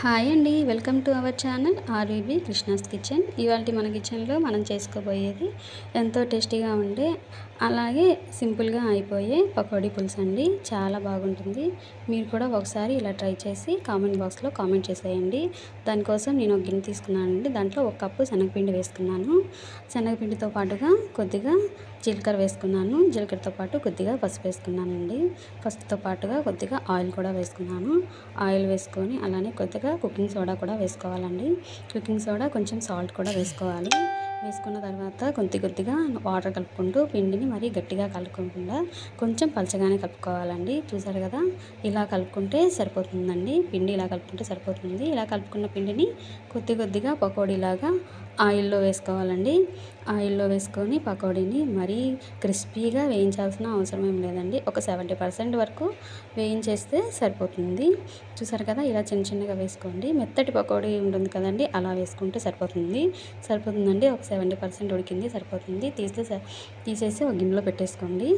Hi అండి. Welcome to our channel RVB Krishna's kitchen. ఇవాళ మన కిచెన్లో మనం చేసుకోబోయేది ఎంతో టేస్టీగా ఉండే అలాగే సింపుల్గా అయిపోయే పకోడీ పులుసు అండి. చాలా బాగుంటుంది. మీరు కూడా ఒకసారి ఇలా ట్రై చేసి కామెంట్ బాక్స్లో కామెంట్ చేసేయండి. దానికోసం నేను ఒక గిన్నె తీసుకున్నానండి దాంట్లో ఒక కప్పు శనగపిండి వేసుకున్నాను. శనగపిండితో పాటుగా కొద్దిగా జీలకర్ర వేసుకున్నాను. జీలకర్రతో పాటు కొద్దిగా పసుపు వేసుకున్నానండి పసుపుతో పాటుగా కొద్దిగా ఆయిల్ కూడా వేసుకున్నాను. ఆయిల్ వేసుకొని అలానే కొద్దిగా కుకింగ్ సోడా కూడా వేసుకోవాలండి. కుకింగ్ సోడా కొంచెం సాల్ట్ కూడా వేసుకోవాలి. వేసుకున్న తర్వాత కొద్ది కొద్దిగా వాటర్ కలుపుకుంటూ పిండిని మరీ గట్టిగా కలుపుకోకుండా కొంచెం పలచగానే కలుపుకోవాలండి. చూసారు కదా? ఇలా కలుపుకుంటే సరిపోతుందండి. పిండి ఇలా కలుపుకుంటే సరిపోతుంది. ఇలా కలుపుకున్న పిండిని కొద్ది కొద్దిగా పకోడీలాగా ఆయిల్లో వేసుకోవాలండి. ఆయిల్లో వేసుకొని పకోడీని మరీ క్రిస్పీగా వేయించాల్సిన అవసరం ఏం లేదండి. ఒక సెవెంటీ పర్సెంట్ వరకు వేయించేస్తే సరిపోతుంది. చూసారు కదా? ఇలా చిన్న చిన్నగా వేసుకోండి. మెత్తటి పకోడీ ఉంటుంది కదండి? అలా వేసుకుంటే సరిపోతుంది. సరిపోతుందండి? ఒక సెవెంటీ పర్సెంట్ ఉడికింది సరిపోతుంది. తీస్తే తీసేసి ఒక గిన్నెలో పెట్టేసుకోండి.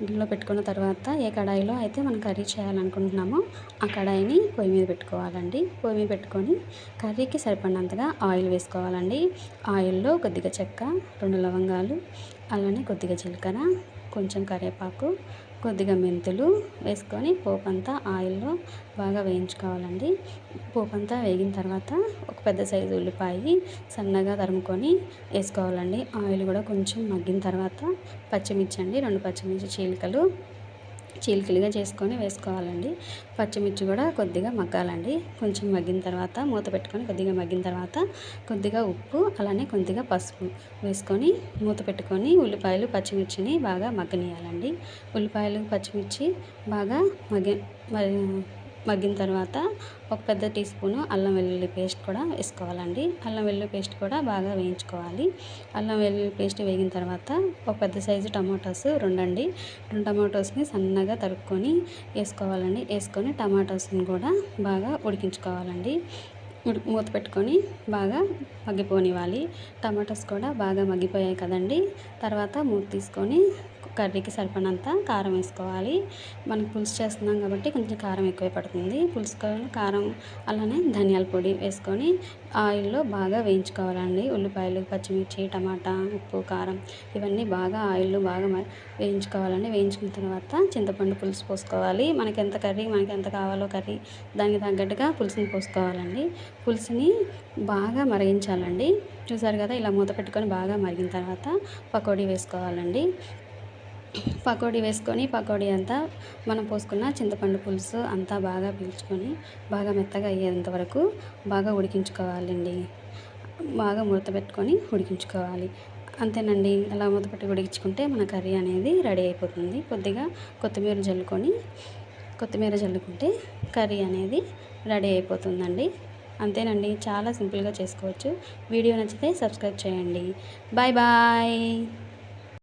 గిన్నెలో పెట్టుకున్న తర్వాత ఏ కడాయిలో అయితే మనం కర్రీ చేయాలనుకుంటున్నామో ఆ కడాయిని పొయ్యి మీద పెట్టుకోవాలండి. పొయ్యి మీద పెట్టుకొని కర్రీకి సరిపడినంతగా ఆయిల్ వేసుకోవాలండి. ఆయిల్లో కొద్దిగా చెక్క రెండు లవంగాలు అలానే కొద్దిగా జీలకర్ర కొంచెం కరివేపాకు కొద్దిగా మెంతులు వేసుకొని పోపు అంతా ఆయిల్లో బాగా వేయించుకోవాలండి. పోపు అంతా వేగిన తర్వాత ఒక పెద్ద సైజు ఉల్లిపాయ సన్నగా తరుముకొని వేసుకోవాలండి. ఆయిల్ కూడా కొంచెం మగ్గిన తర్వాత పచ్చిమిర్చి అండి రెండు పచ్చిమిర్చి చీలికలు చీలికలుగా చేసుకొని వేసుకోవాలండి. పచ్చిమిర్చి కూడా కొద్దిగా మగ్గాలండి. కొంచెం మగ్గిన తర్వాత మూత పెట్టుకొని కొద్దిగా మగ్గిన తర్వాత కొద్దిగా ఉప్పు అలానే కొద్దిగా పసుపు వేసుకొని మూత పెట్టుకొని ఉల్లిపాయలు పచ్చిమిర్చిని బాగా మగ్గనియాలండి. ఉల్లిపాయలు పచ్చిమిర్చి బాగా మగ్గి మగ్గిన తర్వాత ఒక పెద్ద టీ స్పూను అల్లం వెల్లుల్లి పేస్ట్ కూడా వేసుకోవాలండి. అల్లం వెల్లుల్లి పేస్ట్ కూడా బాగా వేయించుకోవాలి. అల్లం వెల్లుల్లి పేస్ట్ వేగిన తర్వాత ఒక పెద్ద సైజు టమాటోస్ రెండండి. రెండు టమాటోస్ని సన్నగా తరుక్కొని వేసుకోవాలండి. వేసుకొని టమాటోస్ని కూడా బాగా ఉడికించుకోవాలండి. మూత పెట్టుకొని బాగా మగ్గిపోనివ్వాలి. టమాటోస్ కూడా బాగా మగ్గిపోయాయి కదండి. తర్వాత మూత తీసుకొని కర్రీకి సరిపడినంత కారం వేసుకోవాలి. మనం పులుసు చేస్తున్నాం కాబట్టి కొంచెం కారం ఎక్కువ పడుతుంది. పులుసు కారం అలానే ధనియాల పొడి వేసుకొని ఆయిల్లో బాగా వేయించుకోవాలండి. ఉల్లిపాయలు పచ్చిమిర్చి టమాటా ఉప్పు కారం ఇవన్నీ బాగా ఆయిల్లో బాగా వేయించుకోవాలండి. వేయించుకున్న తర్వాత చింతపండు పులుసు పోసుకోవాలి. మనకి ఎంత కర్రీ మనకి ఎంత కావాలో కర్రీ దానికి తగ్గట్టుగా పులుసుని పోసుకోవాలండి. పులుసుని బాగా మరిగించాలండి. చూసారు కదా ఇలా మూత పెట్టుకొని బాగా మరిగిన తర్వాత పకోడీ వేసుకోవాలండి. పకోడీ వేసుకొని పకోడీ అంతా మనం పోసుకున్న చింతపండు పులుసు అంతా బాగా పీల్చుకొని బాగా మెత్తగా అయ్యేంత వరకు బాగా ఉడికించుకోవాలండి. బాగా మూత పెట్టుకొని ఉడికించుకోవాలి. అంతేనండి. అలా మూత పెట్టి ఉడికించుకుంటే మన కర్రీ అనేది రెడీ అయిపోతుంది. కొద్దిగా కొత్తిమీర జల్లుకొని కొత్తిమీర జల్లుకుంటే కర్రీ అనేది రెడీ అయిపోతుందండి. అంతేనండి. చాలా సింపుల్గా చేసుకోవచ్చు. వీడియో నచ్చితే సబ్స్క్రైబ్ చేయండి. Bye bye.